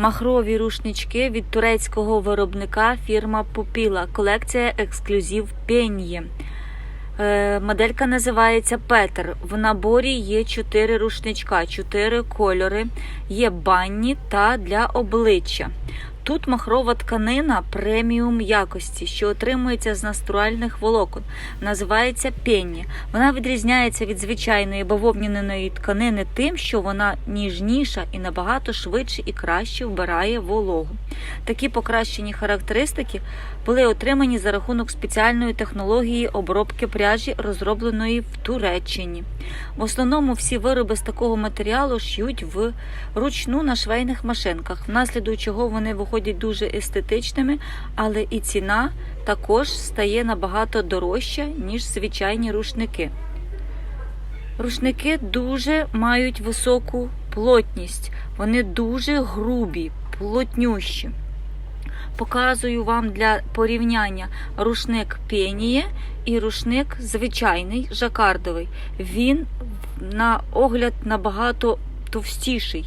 Махрові рушнички від турецького виробника фірма Пупіла. Колекція ексклюзив Пеньє. Е, Моделька називається Петер. В наборі є 4 рушничка, 4 кольори, є банні та для обличчя. Тут махрова тканина преміум якості, що отримується з настуральних волокон. Називається пенні. Вона відрізняється від звичайної бавовняної тканини тим, що вона ніжніша і набагато швидше і краще вбирає вологу. Такі покращені характеристики були отримані за рахунок спеціальної технології обробки пряжі, розробленої в Туреччині. В основному всі вироби з такого матеріалу ш'ють в ручну на швейних машинках, внаслідок чого вони виходять дуже естетичними, але і ціна також стає набагато дорожча, ніж звичайні рушники. Рушники дуже мають високу плотність, вони дуже грубі, плотнющі. Показую вам для порівняння рушник пеніє і рушник звичайний жакардовий. Він на огляд набагато товстіший.